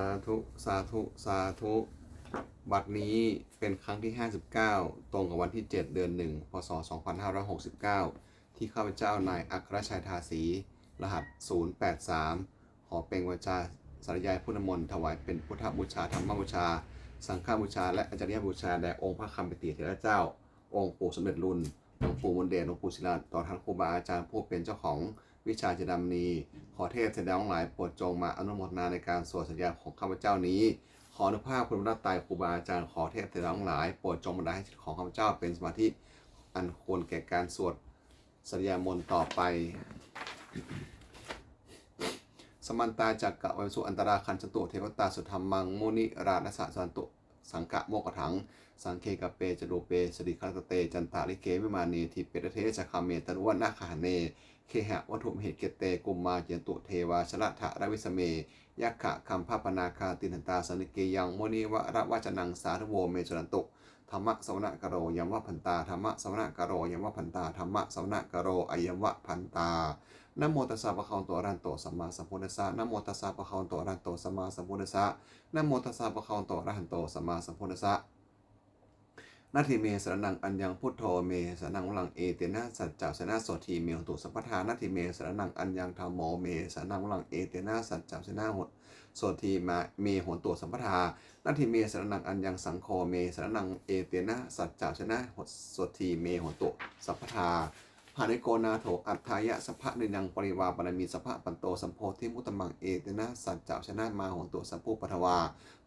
าธุ สาธุ สาธุ บัดนี้เป็นครั้งที่ 59 ตรงกับวันที่ 7 เดือน 1 พศ 2569 ที่ข้าพเจ้านายอัครชัยทาสี รหัส 083 ขอเป็นวาจาสารยายพุทธมนต์ถวายเป็นพุทธบูชาธรรมบูชา สังฆบูชา และอาจารย์บูชาแด่องค์พระคำปิติเถระเจ้า องค์ปู่สมเด็จรุ่นหลวงปู่มนเดชหลวงปู่ศิลาต่อท่านครูบาอาจารย์ผู้เป็นเจ้าของ วิชาจิตรมณีขอเทพเสด็จทั้งหลายโปรดจงมาอนุโมทนาในการสวดสัญญาของข้าพเจ้านี้ ขออนุภาพคุณพระตายครูบาอาจารย์ขอเทพเสด็จทั้งหลายโปรดจงบันดาลให้จิตของข้าพเจ้าเป็นสมาธิอันควรแก่การสวดสัญญามนต์ต่อไป สมันตาจักกะวัสุอันตราคันจตุเทวตาสุธรรมังโมนิราณสะสันตุสังกะโมกถัง สังเคกะเปจโดเปสริคัตเต จันตาลิเกวิมานีทิเปตเทจคาเมตรุวนาคหเน เคหะวัตถุมเหตุเกเตกุมมาเจนตุเทวาชละทะรวิสเมยักขะคัมภาปนาคาตินันตาสนิเกยังโมนิวะระวะจนังสาธุโวเมจรันตุธรรมะสวนกโรยมวะพันตาธรรมะสวนกโรยมวะพันตาธรรมะสวนกโรอายมวะพันตานโมตัสสะภะคะวะโตอะระหะโตสัมมาสัมพุทธัสสะนโมตัสสะภะคะวะโตอะระหะโตสัมมาสัมพุทธัสสะนโมตัสสะภะคะวะโตอะระหะโตสัมมาสัมพุทธัสสะ นาทีเมสรนังอัญญังพุทโธเมสรนังวลังเอเตนะสัจจะสนะโสทีเมหตุสัพพทานาทีเมสรนังอัญญังธรรมโมเมสรนังวลังเอเตนะสัจจะสนะหดโสทีมาเมหนตุสัพพทานาทีเมสรนังอัญญังสังโฆเมสรนังเอเตนะสัจจะสนะหดโสทีเมหนตุสัพพทา ภานิโกนาโถอัฏฐายะสภะในิยังปริวาปรมีสภะปันโตสัมโพธิมุตตมังเอเตนะสัจจะชนะมาหนตุสัมภูปทวา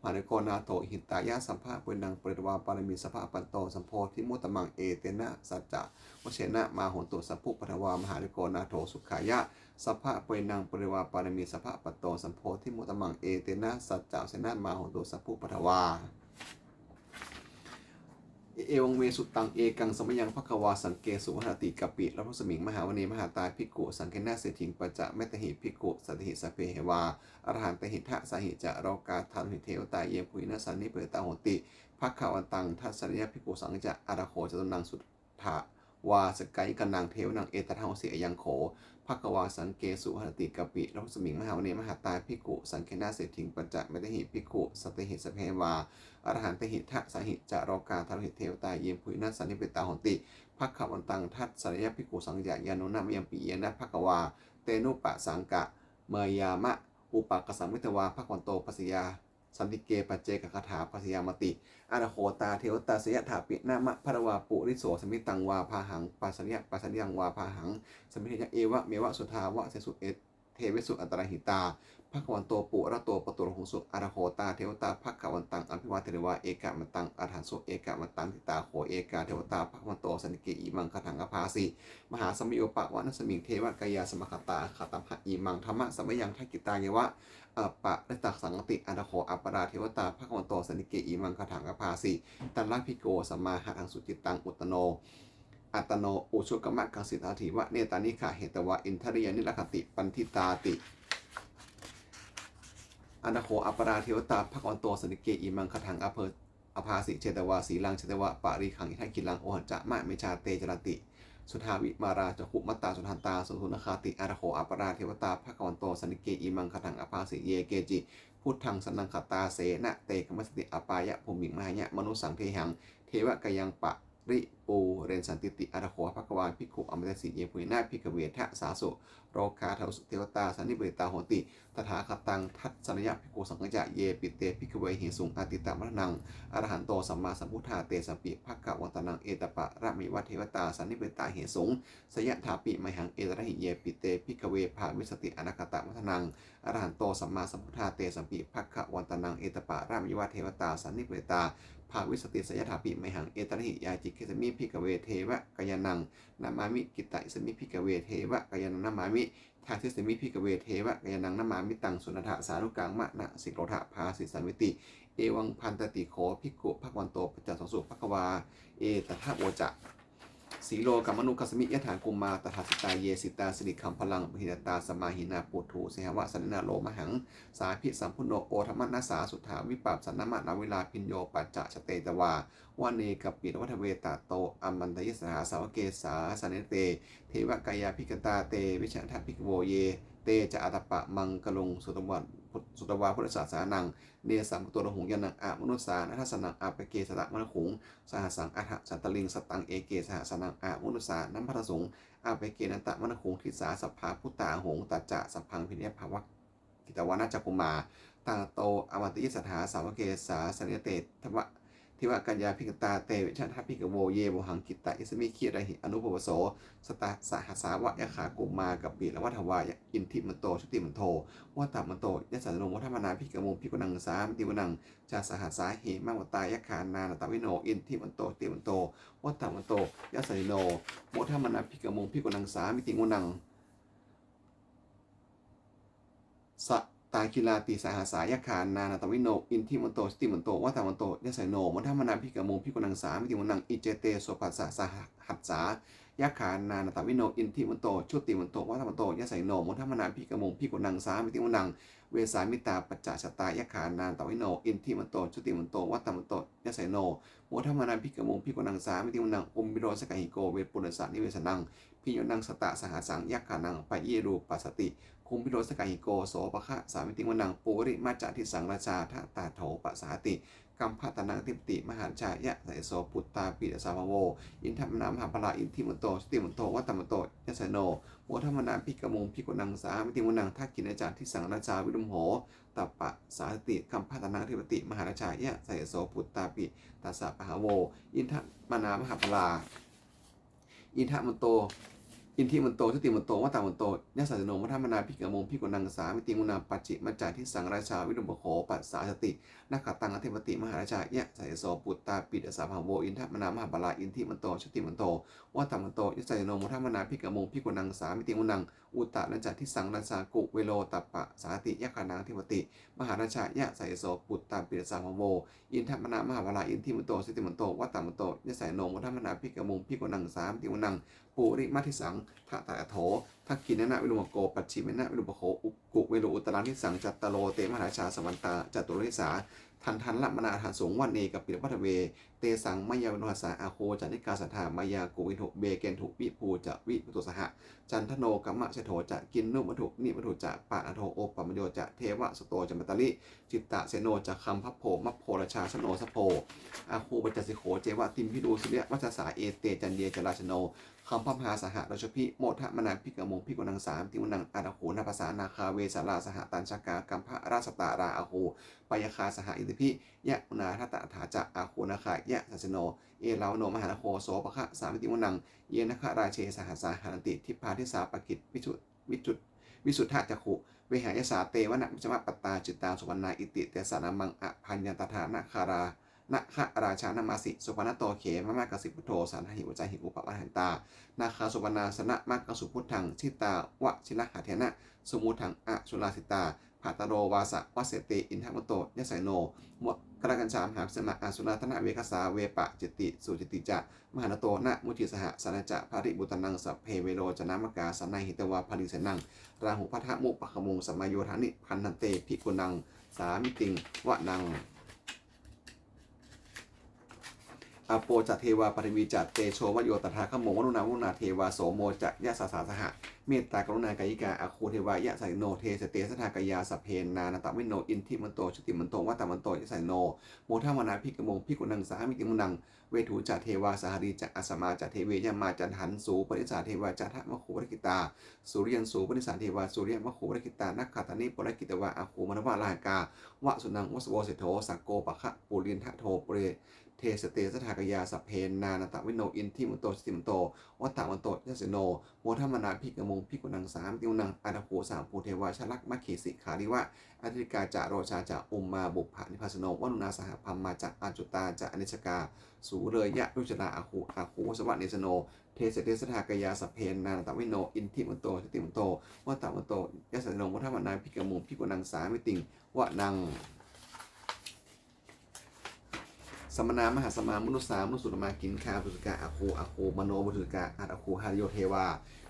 ภานิโกนาโถหิตายะสัมภะปุนังปริวาปรมีสภะปันโตสัมโพธิมุตตมังเอเตนะสัจจวเชนะมาหนตุสัมภูปทวามหานิโกนาโถสุขายะสัพพะปุนังปริวาปรมีสภะปันโตสัมโพธิมุตตมังเอเตนะสัจจะชนะมาหนตุสัมภูปทวา เอวังเมสุตังเอกังสมยังภควาสังเกสุวหติกปิและพระสมิงมหาวณีมหาตายภิกขุสังเกนาเสถิงปัจจะเมตหิภิกขุสัตหิสพเพเหวาอรหันตหิทะสหิจะโรกาทานหิเทวตายเยปุยนัสสันนิเปตาโหติภักขวันตังทัสสริยภิกขุสังจะอาราโคจตุนังสุทธา วาสกัยกันังเทวนังเอตทังเสียยังโขภควาสังเกสุหติกปิละพระสมิงมหาวณีมหาตายภิกขุสังเกนาเสถิงปัจจะเมตหิภิกขุสัตหิสเพวาอรหันตหิทะสหิจะโรกาทารหิเทวตาเยมพุยนัสสันนิเปตาหนติภักขวันตังทัตสริยภิกขุสังยายานุนามยมปีเยนะภักวา เตนุปะสังกะ เมยามะ อุปกสัมมิตวาภักวันโตปัสยา สันติเกปัจเจกคาถาปัสยามติอาราโคตาเทวตาสยถาปินามะพระวาปุริโสสมิตังวาพาหังปัสยะปัสยังวาพาหังสมิทยะเอวะเมวะสุทาวะเสสุเอเทวิสุอันตรหิตาภควันโตปุระโตปตุรหงสุอาราโหตาเทวตาภควันตังอภิวาเทวาเอกะมันตังอาหันสุเอกะมันตังทิตาโหเอกาเทวตาภควันโตสันติเกอิมังคถังอภาสิมหาสมิโอปะวะนัสมิงเทวกายาสมคตาขตัมหะอิมังธรรมะสมยังทักกิตาเยวะ อัปปะรัตตักสังติอาราโหอัปปราเทวตาภควันโตสันิเกอิมังคถังอภาสิตันลักพิโกสัมมาหะทังสุจิตตังอุตโน อัตโนอุชุกมะกังสิทธาถิวะเนตานิขาเหตวะอินทริยนิลคติปันทิตาติอนาโคอัปปราเทวตาภควันโตสนิเกอิมังคถังอเพออภาสิเชตวาสีลังเชตวะปาริขังอิทัยกิลังโอหัจจะมะเมชาเตจรติ สุทาวิมาราจคุมัตตาสุทันตาสุทุนคาติอารโคอัปราเทวตาภควันโตสนิเกอิมังคถังอภาสิเยเกจิพุทธังสนังคตาเสนะเตกมัสติอปายะภูมิมหายะมนุสังเทหัง เทวกยังปะริปูเรนสันติติอาราโคภควาภิกขุอมตะสิเยปุยนาภิกเวทะสาสุ โรคาเทวสุเทวตาสันนิเบตาโหติตถาคตังทัตสนยภิกขุสังฆจะเยปิเตภิกขเวหิสุงอาติตามรนังอรหันโตสัมมาสัมพุทธาเตสัมปิภักะวันตนังเอตปะระมิวัเทวตาสันนิเบตาเหสุงสยะถาปิมหังเอตระหิเยปิเตภิกขเวภาวิสติอนาคตวัฒนังอรหันโตสัมมาสัมพุทธาเตสัมปิภักะวันตนังเอตปะระมิวัเทวตาสันนิเบตา ภาวิสติสยถาปิไมหังเอตระหิยาจิเกสมิพิกเวเทวะกายนังนามามิกิตติสมิพิกเวเทวะกายนังนามามิทาทิสมิพิกเวเทวะกายนังนามามิตังสุนทะสารุกังมะนะสิโรธะภาสิสันวิติ เอวังพันตติโขภิกขุภควันโตปัจจสงสุภควา เอตถะโวจะ สีโลกัมมนุกัสมิยะถานกุมมาตถาสิตาเยสิตาสิริคัมพลังปหิตตาสมาหินาปุถุเสหวะสันนาโลมหัง สาพิสัมพุโนโอธรรมนัสสาสุทธาวิปัปสันนมะนาเวลาพินโยปัจจะชเตตวาวันเนกปิวัฏเวตาโตอัมมันตยิสหาสาวเกสาสันเนเต เทวกายาพิกตาเต วิชันทพิกโวเย เตจะอัตปะมังกลงสุตวัต สุตวาพุทธศาสนานัง เนสัมตัวระหงยานังอามนุษสานัทสนังอาปเกสตะมะขุงสหสังอัฐสันตลิงสตังเอเกสหสนังอามนุษสานัมพัทสงอาปเกนันตะมะขุงทิสาสัพพาพุตตาหงตัจจะสัพพังพิเนภาวะกิตวานาจักุมาตาโตอมติยสถาสาวเกสาสเนเตทวะ ทิวกัญญาพิกตาเตวิชันทัพพิกโวเยโวหังกิตตะอิสมิคีระหิอนุปวโสสตาสหัสาวะยะขากุมากับปีละวัฏวายอินทิมันโตชุติมันโทวัตมันโตยะสันโนวัฒมนาพิกมุพิกนังสามติวนังจาสหัสสาเหมังวตายะขานานตวิโนอินทิมันโตติมันโตวัตมันโตยะสันโนโมทมนาพิกมุพิกนังสามิติงวนังส ตาคิลาติสาหาสายคานานาตวิโน อินทิมันโตสติมันโตวัตมันโตยะไสโนมัทมนาพิกามุพิกุนังสามิติมันนังอิเจเตโสปัสสะสหหัสสายะขานานาตวิโน อินทิมันโตชุติมันโตวัตมันโตยะไสโนมัทมนาพิกามุพิกุนังสามิติมันนัง เวสามิตาปัจจชตายะขานานตวิโน อินทิมันโตชุติมันโตวัตมันโตยะไสโนโมทมนาพิกามุพิกุนังสามิติมันนังอุมิโรสกหิโก เวปุณสานิเวสนังพิโยนังสตะสหสังยะขานังปะเยรูปัสสติ คุมพิโรสกาหิโกโสปะคะสามิติวนังปูริมาจาทิสังราชาทะตาโถปะสาติกัมพัตนังติปติมหาชายะไสโสปุตตาปิดสาวโว อินทัมนามหาพลาอินทิมนโตสติมนโตวัตตมนโตยะสโนโมทัมนาพิกมุงพิกุนังสามิติวนังทักกินอาจารย์ทิสังราชาวิรุมโหตัปปะสาติกัมพัตนังติปติมหารชายะไสโสปุตตาปิตัสสะปะหาโว อินทัมนามหาพลาอินทมันโต อินทิมันโตทุติมันโตวัตตามันโตยะสัจโนมัทมนาพิกมงพิกุนังสามิติมุนาปัจจิมัจจาทิสังราชาวิรุมโขปัสสาสตินักขตังอธิปติมหาราชายะไสยโสปุตตาปิดสาภาโวอินทมนามหาบาลาอินทิมันโตทุติมันโตวัตตามันโตยะสัจโนมัทมนาพิกมงพิกุนังสามิติมุนัง อุตตะนัจจาทิสังราชากุเวโลตัปปะสาติยะขานังอธิปติ มหาราชายะไสยโสปุตตาปิดสาภาโวอินทมนามหาบาลาอินทิมันโตชุติมันโตวัตตามันโตยะสัจโนมัทมนาพิกมุงพิกุนังสามิติมุนังปุริมาทิสังทะตะโถทักขินนะวิรุมโกปัจฉิมนะวิรุมโคอุกุเวโรอุตรังทิสังจัตตโลเตมหาราชาสมันตาจัตุริสา ทันทันละมนาทันสงวันเนกับปิรพัทเว เตสังมายาวนหัสาอาโคจานิกาสัทธามายากุวินถุเบเกนถุวิภูจะวิปุตสหะ จันทโนกัมมะเชโถจะกินนุมัถุนิมัถุจะปะอโทโอปปมโยจะเทวะสโตจมัตตลิ จิตตะเสโนจะคัมพัพโพมัพโพราชาชโนสโพอาคูปัจจสิโขเจวะติมพิดูสุเรียวัชสาเอเตจันเยจราชโน คำพมหาสหราชพิโมทะมนาพิกมงพิกนังสามติวนังอาราหูนาภาษานาคาเวสาราสหตันชกากัมพระราชตาราอาหูปยคาสหอิติพิยะอุนาทัตตถาจะอาคูนาคายะสัจโน เอลาวโนมหาโคโสปะคะสามิติวนัง เยนะคะราเชสหสาหันติทิพาทิสาปกิจวิจุวิจุวิสุทธะจักขุเวหายสาเตวนะมิจมะปตาจิตตาสุวรรณาอิติเตสานามังอภัญญตถานาคารา นะคะราชานามาสิสุปนโตเขมะมะกสิพุทโธสันหิวใจหิอุปวัหันตานาคาสุปนาสนะมะกสุพุทธังชิตาวะชิลหาเทนะสมุทังอะสุลาสิตาภาตโรวาสะวะเสเตอินทมโตยะไสโนมวกระกัญชามหาสมะอาสุนาธนะเวคสาเวปะจิติสุจิติจะมหานโตนะมุจิสหสนจะภริบุตนังสัพเพเวโรจนามกาสนัยหิตวาภริเสนังราหุพัทธมุปะขมุงสมมโยธานิพันธันเตภิกุนังสามิติงวะนัง อโปจัตเทวาปริวีจัตเตโชวโยตถาคโมวนุนาวนุนาเทวาโสโมจัยะสาสาสหะเมตตากรุณากายิกาอาคูเทวายะสัยโนเทสเตสทากายาสเพนนานาตวินโนอินทิมันโตชุติมันโตวัตตมันโตยะสัยโนโมทามนาพิกมงพิกุนังสามิติมุนังเวทูจัตเทวาสหรีจักอสมาจัตเทเวยามาจันหันสูปริสาเทวาจัตถมะคูปริกิตาสุริยันสูปริสาเทวาสุริยมะคูปริกิตานักขัตานิปรกิตวาอาคูมนวาลากาวะสุนังวสโวเสโธสักโกปะคะปุรินทะโทปร เทสเตสถากยาสัพเพนนานาตวิโนอินทิมุโตสติมุนโตวัตตะมันโตยะสโนโมทัมมนาพิกมงพิกุนังสามติวนังอาตโคสามภูเทวาชลักมัคคีสิขาริวะอธิกาจาโรชาจาอุมมาบุพภานิพาสโนวันุนาสหพัมมาจะอาจุตาจะอนิชกา สูเรยะรุจราอาคูอาคูวสวะเนสโนเทสเตสถากยาสัพเพนนานาตวิโนอินทิมุโตสติมุนโตวัตตะมันโตยะสโนโมทัมมนาพิกมงพิกุนังสามิติงวะนัง สมณามหาสมามนุสามนุสุตมากินคาบุสุกะอาคูอาคูมโนบุสุกะอาอาคูหาริโยเทวา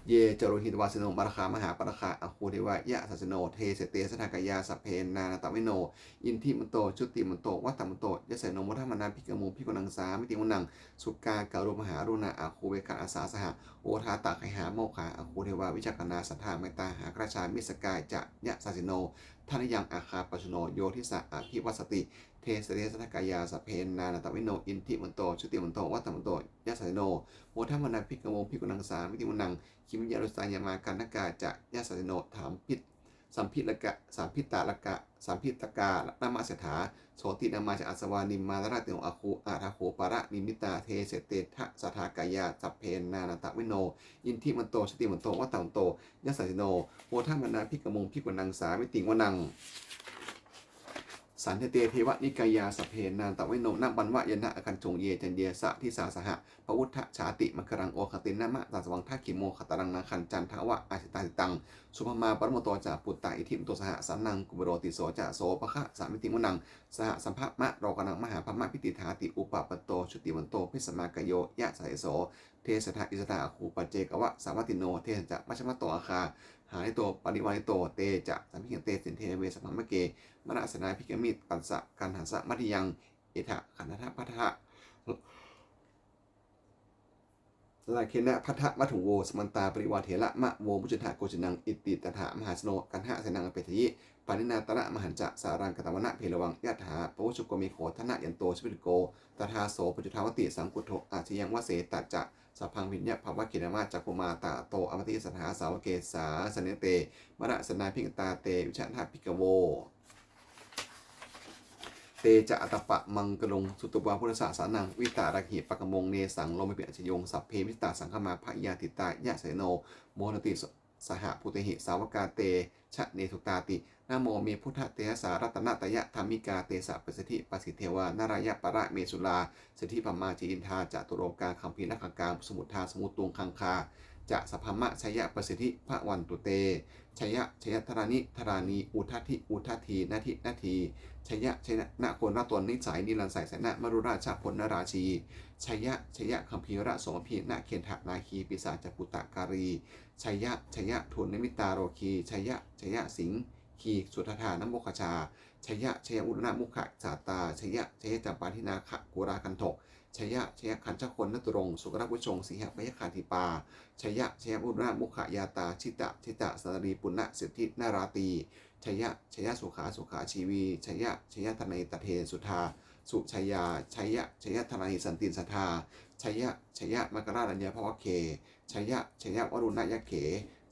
เยจโรหิตวาสโนปรคามหาปรคาอาคูเทวายะสัสโนเทเสเตสทากายาสพเพนานาตวิโน อินทิมันโตชุติมันโตวัตตมันโตยะเสโนมุทธมานาพิกมูพิกนังสามิติมุนังสุกาการุมหารุณาอาคูเวกาอาสาสหะโอทาตาไคหาโมคาอาคูเทวาวิจักนาสัทธาเมตตาหากราชามิสกายจะยะสัสโนทานิยังอาคาปัชโนโยทิสะอาภิวัสติ เทสเตสทากายาสพเพนานาตวิโนอินทิมันโตชุติมันโตวัตตมันโตยะสัสโนโมทัมนาพิกมูพิกุนังสามิติมุนังคิมยารุสายามากันนกาจะยาสสิโนถามพิษสัมพิตกะสัมพิตตาละกะสัมพิตกานามาเสถาโสตินามาจะอัสวานิมมาราติโนอาคูอาทาโคปาระนิมิตาเทเสเตทะสัทากายาสัพเพนานาตะวิโน อินทิมันโตสติมันโตวัตตังโตยาสสิโนโมทัมนาพิกมงพิกวนังสามิติงวนัง สันเทเตเทวนิกายาสเพนานตะเวโนนับันวะยนะอคันจงเยจันเดยสะทิสาสหะพระวุฒชาติมกรังโอคตินามะตาสวังทักขิโมขตรังนาคันจันทวะอาชิตาติตัง สุภมาปรมโตจาปุตตะอิทิมตัวสหสันนังกุบโรติโสจะโสปะคะสามิติมุนัง สหสัมภะมะโรกนังมหาพมะพิติธาติอุปปปโตชุติวันโตพิสมากโยยะสายโส เทสถาอิสตาคูปเจกวะสาวัติโนเทสจะมัชมะโตอาคา หานิโตปริวานิโตเตจะสัมพิเกเตสินเทเวสัมมะเกมณะสนาพิกมิตปัสสะกันหัสสะมัติยัง เอถะขันธะพัทธะ ลาเคนะพัทธะมัถุโวสมันตาปริวาเถระมะโวมุจถะโกจินังอิติตถามหาสโนกันหะเสนังเปทยิปานินาตระมหันจะสารังกตวนะเพลวังยะถาปวุชุโกมิโขทนะยันโตชิปิโกตถาโสปจุทาวติสังกุโทอาชยังวเสตัจะสัพพังวิญญาภาวะกินมาจักกุมาตาโตอมติสถาสาวเกสาสเนเตมรสนาพิกตาเตวิชาทาพิกโว จะอัตปะมังกลงสุตตวาพุทธศาสนังวิตารักหิปะกมงเนสังลมเปียชยงสัพเพมิตาสังฆมาพยาติตายะเสโนโมนติสหพุติหิสาวกาเตชะเนทุตาตินาโมเมพุทธเตสารัตนตยะธรรมิกาเตสะปสิทธิปสิทเทวานารายะปะระเมสุลาสิทธิปมาจีอินทาจตุโรกาคัมพีนักกามสมุทธาสมุตตุงคังคา จะสพมะชยะประสิทธิพระวันตุเตชยะชยะธรานิธรานีอุทัติอุทัทีนาทินาทีชยะชยะนาโคนาตนนิสัยนิรันสายสนะมรุราชพลนราชีชยะชยะคัมภีระสมพีนาเคนทะนาคีปิสาจปุตตะการีชยะชยะทุนนิมิตาโรคีชยะชยะสิงห์คีสุทธานโมคชาชยะชยะอุรณมุขะสาตาชยะชยะจัปปาทินาขะกุราคันถกชยะชยะขันชคนนตุรง สุกรพุชงสีหพยคาธิปา ชยะชยะอุรณมุขยาตาชิตะชิตะสนรีปุณณสิทธินาราตีชยะชยะสุขาสุขาชีวีชยะชยะทนายตเทสุธาสุชยาชยะชยะทนายสันตินสทาชยะชยะมกราลัญญาภวเคชยะชยะวรุณยะเข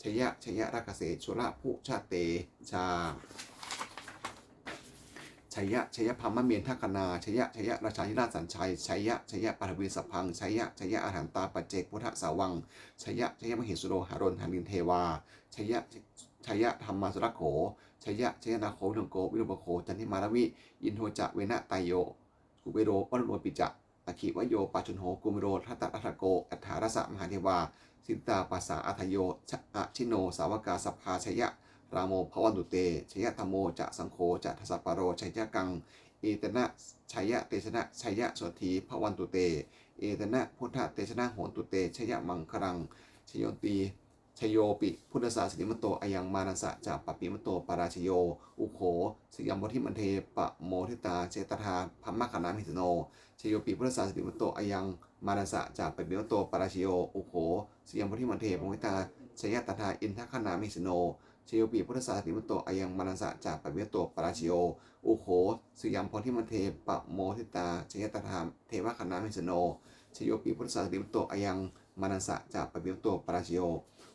ชยะชยะรักเกษชุระผู้ชาเตชา ชยะชยะพัมมะเมียนทักคณาชยะชยะราชาธิราชสัญชัยชยะชยะปฐวีสพังชยะชยะอาหารตาปัจเจกพุทธสาวังชยะชยะมหิสุโรหารนหานินเทวาชยะชยะธรรมาสุรโขชยะชยะนาโควิลงโกวิรุปโคจันทิมาลวิอินโทจะเวนะไตโยกุเบโรวัลโรปิจะอคิวโยปัจุนโหกุมิโรทัตตะรัตโกอัฏฐารสะมหาเทวาสินตาปัสสาอัทโยชะชิโนสาวกาสัพพาชยะ รามโมภวันตุเตชยะธรรมโมจะสังโฆจะทัสสะปโรชยะกังเอตนะชยะเตชนะชยะโสธีภวันตุเต เอตนะพุทธเตชนะโหนตุเตชยะมังครังชโยตีชโยปิพุทธศาสนิมโตอายังมานัสสะจะปปิมโตปราชโย อุโขสยามบทิมันเทปะโมทิตาเจตทาพัมมะคณามิสโนชโยปิพุทธศาสนิมโตอายังมานัสสะจะปปิมโตปราชโย อุโขสยามบทิมันเทปะโมทิตาชยตถาอินทคณามิสโน ชโยปีพุทธศาสนิมโตอายังมานัสสะจากปะเวโตปราชิโยอุโขสยามพรทิมันเทปะโมทิตาชยตถามเทวคณามิสโนชโยปีพุทธศาสนิมโตอายังมานัสสะจากปะเวโตปราชิโย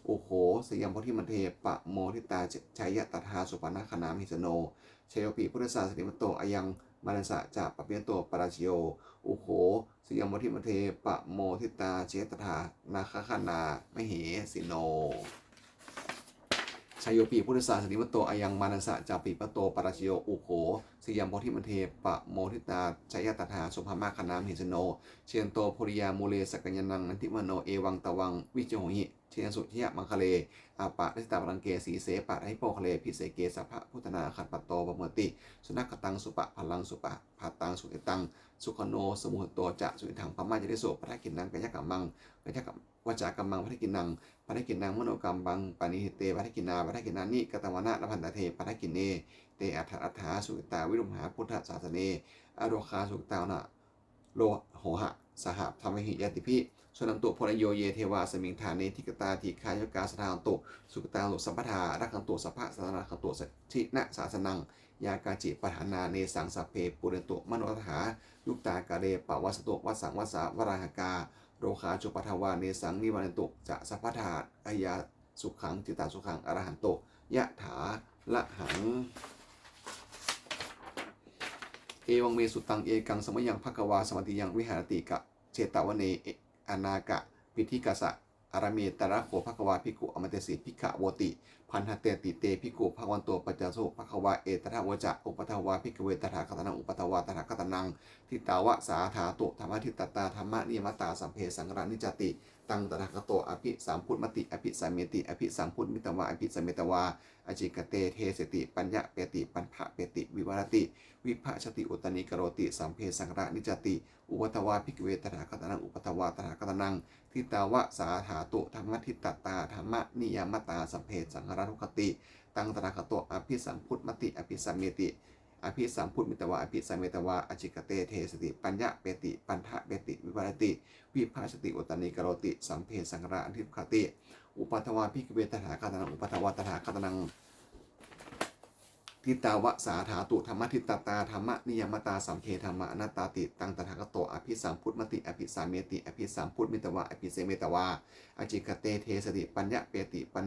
อุโขสยามพรทิมันเทปะโมทิตาชยตถาสุปนคณามิสโนชโยปีพุทธศาสนิมโตอายังมานัสสะจากปะเวโตปราชิโยอุโขสยามพรทิมันเทปะโมทิตาเชตถานาคคณามเหสิโน ชายโยปีพุทธศาสนิมโตอายังมานัสสะจาปิปโตปราชโยอุโขสยามโพธิมันเทปะโมทิตาจายตถาสุภามาคณามหิสโน เชียนโตโพริยามูเลสกัญญนังนันทิมโนเอวังตะวังวิจโหหิเชียนสุทิยมังคะเลอาปะริสตาปรังเกสีเสปะไอโปคะเลพิเศเกสัพพะพุทธนาขัดปัตโตปเมติ สุนัขตังสุปะพลังสุปะภาตังสุติตัง สุขโนสมุหโตจะสุนิถังพม่าจะได้โสปะทะกินนังกัญญกัมมังกัญญกัม วจากัมมังพัทกินนังพัทกินนังมโนกรรมบังปานิหิเตพัทกินาพัทกินานิกตวนะละพันตเทพัทกินเนเตอัฏฐอัฏฐาสุกิตาวิรุมหาพุทธศาสเนอโรคาสุกิตานะโลโหหะสหธรรมหิยติพิชนันตุพลโยเยเทวาสมิงฐานเนทิกตาทิคายกาสทานตุสุกตาลุสัมปทารักขันตุสัพพะสนาขันตุสชินะสาสนัง ยากาจิปฐานาเนสังสัพเพปุเรตุมโนทหายุกตากาเรปวัสตุวัสสังวัสสาวราหกา โรคาจุปทาวาเนสังนิวันตุจะสัพพทาอายาสุขังจิตตาสุขังอรหันตุยะถาละหัง เอวังเมสุตังเอกังสมยังภควาสมติยังวิหารติกะเจตาวเนออนากะปิธิกะสะอารเมตระโขภควาภิกขุอมเตสิภิกขะโวติพันธเตติเตภิกขุภวันโตปัจจโสภควาเอตระวจะอุปทวาภิกเวตถาคตนังอุปทวาตถาคตนังทิตาวะสาธาตุธรรมทิตตตาธรรมนิยมตาสัมเพสังรานิจติ ตังตถาคโตอภิสามพุทธมติอภิสามเมติอภิสามพุทธมิตวาอภิสามเมตวาอจิกเตเทสติ ปัญญะเปติปัญภะเปติ วิวรติ วิภาชติอุตนิกโรติสัมเพสังระนิจติ อุปทวาภิกเวตถาคตนังอุปทวาตถาคตนังทิตาวะสาธาตุธรรมทิตตตาธรรมนิยมตาสัมเพสังระทุกติตังตถาคโตอภิสัมพุทธมติอภิสัมเมติอภิสัมพุทธมิตวาอภิสัมเมตวาอจิกเตเทสติ ปัญญะเปติปัญทะเปติ วิวรติ วิภาชติอุตนิกโรติสัมเพสังระอธิคติ อุปทวาภิกเวตถาคตนังอุปทวาตถาคตนังทิตาวะสาธาตุธรรมทิตตตาธรรมนิยมตาสัมเพธรรมอนัตตาติตังตถาคตโตอภิสัมพุทธมติอภิสามเมติอภิสัมพุทธมิตวะอภิเสเมตวาอจิกเตเทสติปัญญะเปติปัญ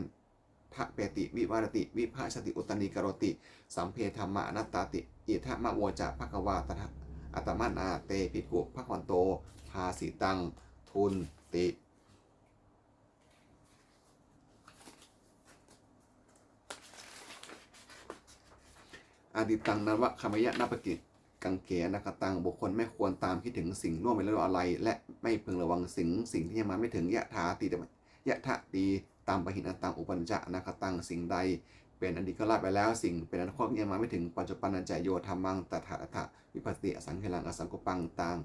ทะเปติวิวารติ วิภาชติอุตนิกโรติ สัมเพธรรมอนัตตาติอิทะมะโวจะภควาตะอัตมานาเตภิกุภควันโตภาสิตัง ทุนติอดิตังนวะคามยะนาปกิจกังเกนกตังบุคคลไม่ควรตามคิดถึงสิ่งล่วงไปแล้วอะไร และไม่พึงระวังสิ่งสิ่งที่ยังมาไม่ถึงยะถาตียะทะตี ตามปหินตังอุปัญจะนกตังสิ่งใด เป็นอดีตก็ละไปแล้วสิ่งเป็นอนาคตยังมาไม่ถึงปัจจุบันนันจโยธรรมังตถาตถะวิปัสติสังเขลังอสังกุปังตัง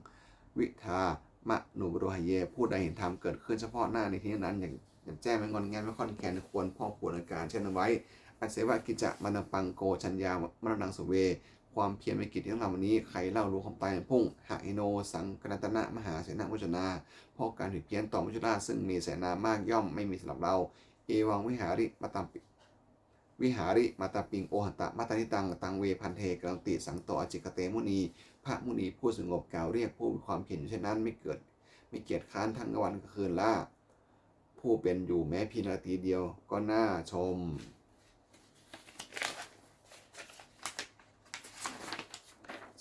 วิทามะหนุบรุหเยผู้ใดเห็นธรรมเกิดขึ้นเฉพาะหน้าในที่นั้นอย่างอย่างแจ้งไม่งอนแงนไม่ค่อนแคนควรพ่อปวดอาการเช่นไว้อันเสวะกิจจะมันปังโกชัญญามรณังสุเว ความเพียรในกิจที่ต้องทำวันนี้ใครเล่ารู้ความตายพุ่งหะอิโน สังกนัตนะมหาเสนามุจนาเพราะการผิดเพี้ยนต่อมุจราซึ่งมีเสนามากย่อมไม่มีสำหรับเรา เอวังวิหาริมาตามปิวิหาริมาตาปิงโอหันตะมาตานิตังตังเวพันเทกรังติสังโตอจิกเตมุนี พระมุนีผู้สงบกล่าวเรียกผู้มีความเพียรเช่นนั้นไม่เกิด ไม่เกียจค้านทั้งวันกลางคืนล่าผู้เป็นอยู่แม้เพียงนาทีเดียวก็น่าชม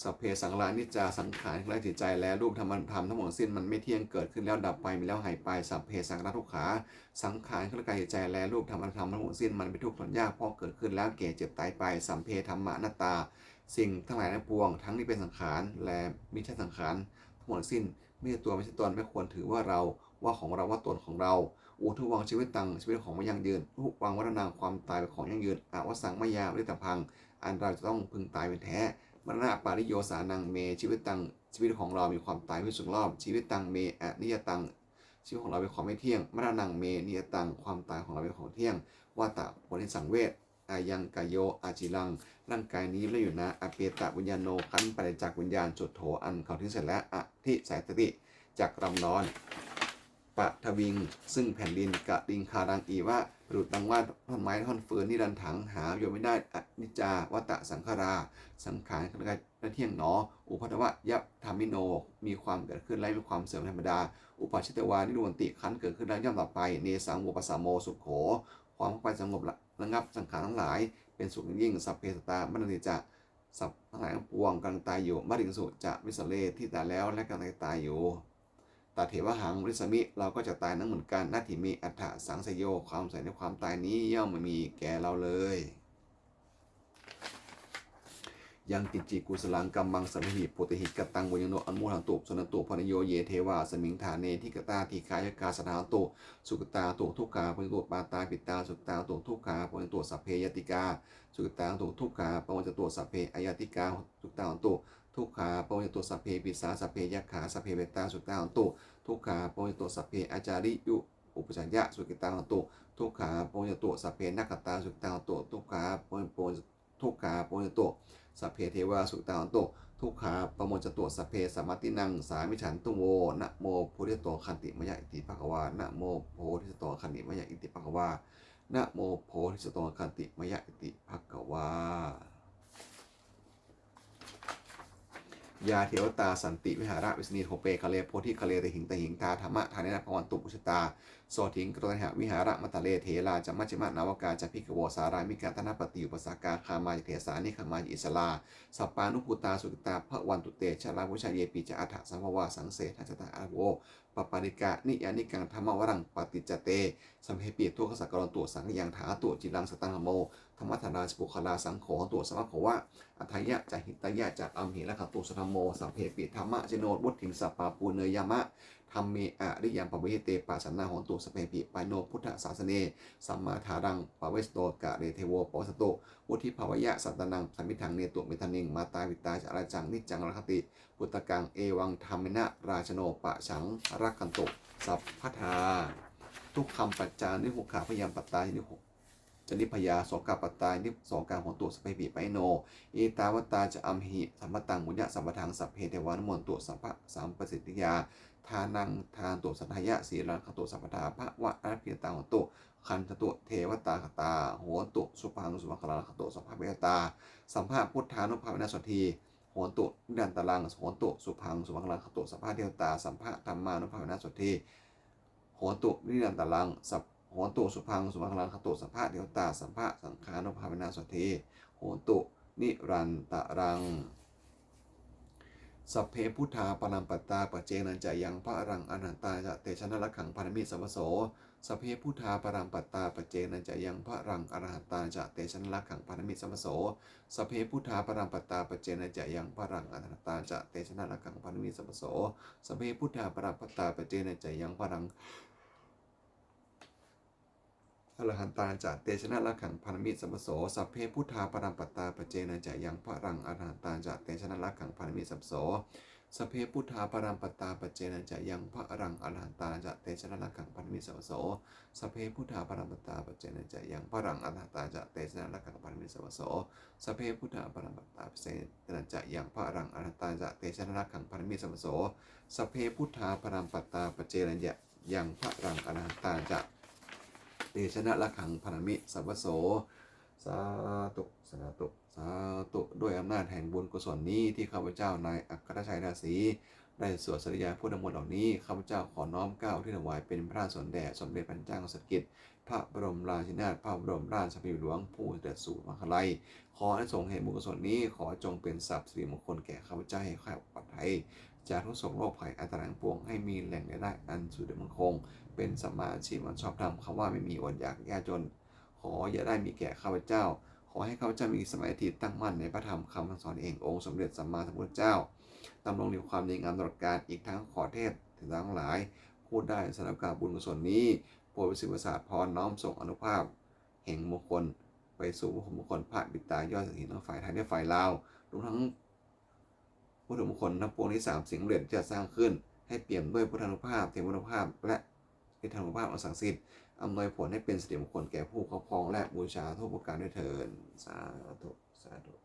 สัพเพสังขารานิจจาสังขารทั้งหลายจิตใจและรูปธรรมธรรมทั้งหมดสิ้นมันไม่เที่ยงเกิดขึ้นแล้วดับไปมีแล้วหายไปสัพเพสังขารทุกขาสังขารทั้งกายจิตใจและรูปธรรมธรรมทั้งหมดสิ้นมันเป็นทุกข์ทนยากเพราะเกิดขึ้นแล้วแก่เจ็บตายไปสัมเพธรรมะนัตา สิ่งทั้งหลายทั้งปวง ทั้งที่เป็นสังขารและมิใช่สังขารทั้งหมดสิ้นไม่ใช่ตัวไม่ใช่ตนไม่ควรถือว่าเราว่าของเราว่าตนของเราอุทุวังชีวิตตังชีวิตของไม่ยั่งยืนทุวังวัฒนางความตายเป็นของยั่งยืนอาวสังมายาวิตพัง อันเราจะต้องพึงตายเป็นแท้ มรณะปาริโยสานังเม ชีวิตตังชีวิตของเรามีความตายไม่สุดรอบ ชีวิตตังเมอนิยตังชีวิตของเราเป็นของไม่เที่ยงมรณังเมนิยตังความตายของเราเป็นของเที่ยงว่าตะผลในสังเวชอายังกายโยอาจิลัง ร่างกายนี้ไม่อยู่นะอเปตะวิญญาโนขันไปจากวิญญาณจุดโถอันเขาทิ้งเสร็จแล้วอธิสายตติจากรำนอน ปะทวิง ซึ่งแผ่นดินกะดิงคารังอีว่าประดุดดังว่าท่อนไม้ท่อนเฟืนนิรันถังหาโยไม่ได้อนิจจาวัตะสังขารา สังขารกายและเที่ยงหนอ อุปัตวะยับธรรมิโน มีความเกิดขึ้นและมีความเสื่อมธรรมดา อุปาชิตวานิรุนติขันเกิดขึ้นแล้วย่อมต่อไป เนสังโมปสสามโมสุขโข ความเข้าไปสงบระงับสังขารทั้งหลาย เป็นสุขยิ่งสัพเพสตามรณิจะสัพทั้งหลายทั้งปวงกำลังตายอยู่มาถึงสุจะวิสเลที่ตายแล้วและกำลังตายอยู่ ตาเถวหังริสมิ เราก็จะตายนั้นเหมือนกันนาทิมีอัฏฐสังสยโยความใส่ในความตายนี้ย่อมไม่มีแก่เราเลย ยังกิจจิกุสลังกัมมังสัมิหิโพติหิกตังวยังโนอนุโมทันตุสนตุพนโยเยเทวาสมิงฐานเนทิกตาทีคายกาสถาตุสุกตาตุทุกขาปนตุปาตาปิตาสุกตาตุทุกขาปนตุสัพเพยติกาสุกตาตุทุกขาปนตุสัพเพอายติกาสุกตาตุ ทุกขาปนตุสัพเพปิสาสัพเพยักขาสัพเพเวตาสุตาอันตุทุกขาปนตุสัพเพอาจาริยุอุปจัญญะสุกิตาอันตุทุกขาปนตุสัพเพนักตาสุกตาอันตุทุกขาปนปนทุกขาปนตุสัพเพเทวาสุตาอันโตทุกขาปมจตุสัพเพสมมตินังสามิฉันตุโวนะโมโพธิโตคันติมยะอิติภควานะโมโพธิสโตคันติมยะอิติภควานะโมโพธิสโตคันติมยะอิติภควา ยาเทวตาสันติวิหาระวิสนีโทเปคะเลโพธิคะเลตหิงตหิงตาธรรมะทานินะพวันตุปุชตาโสถิงกรณหะวิหาระมัตเลเถลาจะมัจจิมะนาวกาจะพิกโวสารามิกาธนปฏิอุปสากาคามาจิเถสานิขมาอิสลาสัปปานุภูตาสุกตาพระวันตุเตชะลาวุชาเยปิจะอัฏฐสัมภวาสังเสทัจตาอาโวปปาริกะนิยานิกังธรรมวรังปฏิจเตสัมเพปีตัวกสักกรตัวสังยังถาตัวจิรังสตังหโม ธรรมธนาสปุคลาสังโฆตัวสมะโขวะอัทยะจะหิตยะจะอัมหิละขัตุสธรรมโมสัมเพปีธรรมะเจโนดบุตถิงสัปปาปูเนยามะธรรมเมอะริยามปะเวเตปัสสนาหอนตุสเปปิปายโนพุทธศาสเนสัมมาทารังปะเวสโตกะเรเทโวปสโตวุธิภาวะสัตตนังสัมมิทังเนตุเมทันิงมาตาวิตาจาราจังนิจังรัคติพุทธกังเอวังธรรมินะราชโนปะฉังรักขันตุสัพพทาทุกคำปัจจานิหุขาพยายามปัตตานิหุ จนิพยาโสกาปัตตานิสองการของตัวสเปปิไปโนเอตาวตาจะอัมหิสัมปตังมุญญะสัมปทางสัพเพเทวานมนตัวสัมภะสัมปสิทธิยาทานังทานตุสัทธายะสีลังคตุสัพพทาพระวะอาภิยตาหนตุคันตตุเทวตาคตาโหนตุสุพังสุมังคลาคตุสัพพะเวตา สัมภาพุทธานุภาเวนัสทีโหนตุนิดันตลังโหนตุสุพังสุมังคลาคตุสัพพะเทวตาสัมภะธรรมานุภาเวนัสทีโหนตุนิดันตลังสัพ โหนตุสุพังสุมังคลาคตุสัพพะเทวตาสัมภะสังขานุภาเวนัสสทีโหนตุนิรันตรัง สัพเพพุทธาปรัมปัตตาปเจนันจะยังพระรังอนันตาจะเตชนะนละขังพานมิสัมโสสัพเพพุทธาปรัมปัตตาปเจนันจะยังพระรังอรหัตตาจะเตชนะนละขังพานมิสัมโสสัพเพพุทธาปรัมปัตตาปเจนันจะยังพระรังอรหัตตาจะเตชนะนละขังพานมิสัมโสสัพเพพุทธาปรัมปัตตาปเจนันจะยังพระรัง อรหันตาจะเตชนะละขังพันมิสัมปโสสัพเพพุทธาปรัมปตาปเจนันจะยังพระรังอรหันตาจะเตชนะละขังพันมิสัมปโสสพเพพุทธาปรัมปตาปเจนะจะยังพระรังอรหันตาจะเตชนะละขังพันมิสัมโสสพเพพุทธาปรัมปตาปเจนะจะยังพระรังอรหันตาจะเตชนะละขังพันมิสัมโสสพเพพุทธาปรัมปตาปเจนะจะยังพระรังอรหันตาจะเตชนะละขังพันมิสัมโสสพเพพุทธาปรัมปตาปเจนะจะยังพระรังอรหันตาจะ เตชนะละขังพนมิสัมโส สาธุสาธุสาธุด้วยอำนาจแห่งบุญกุศลนี้ที่ข้าพเจ้านายอัครชัยราศีได้สวดสริยาพุทธมนต์เหล่านี้ข้าพเจ้าขอน้อมเก้าที่ถวายเป็นพระสนแด่สมเด็จพระเจ้าสกิจพระบรมราชินาถพระบรมราชสมภีหลวงผู้เสด็จสู่มหาลัย ขอให้ทรงเห็นบุญกุศลนี้ขอจงเป็นสัพสิริมงคลแก่ข้าพเจ้าให้ข้าปลอดภัยจากทุกโศกโรคภัยอันตรายปวงให้มีแหล่งรายได้อันสุดมั่นคง เป็นสัมมาชีพมันชอบธรรมคำว่าไม่มีอดอยากยากจน ขออย่าได้มีแก่ข้าพเจ้า ขอให้ข้าพเจ้ามีสมาธิตั้งมั่นในพระธรรมคำสอนเององค์สมเด็จสัมมาสัมพุทธเจ้าดำรงอยู่ความดีงามตลอดกาลอีกทั้งขอเทศถึงทั้งหลาย พูดได้สำหรับการบุญกุศลนี้โปรดประสิทธิประสาทพรน้อมส่งอนุภาพแห่งมงคล ไปสู่มงคลพระบิดายอดสถิตทั้งฝ่ายไทยและฝ่ายลาวรวมทั้งพุทธมงคลทั้งปวงที่สามสิ่งสำเร็จะสร้างขึ้น ให้เปี่ยมด้วยพุทธานุภาพเทวานุภาพ และ ฤทธานุภาพอันสังสิทธิ์อำนวยผลให้เป็นสิริมงคลแก่ผู้ครอบครองและบูชาทุกประการด้วยเถิดสาธุสาธุสาธุ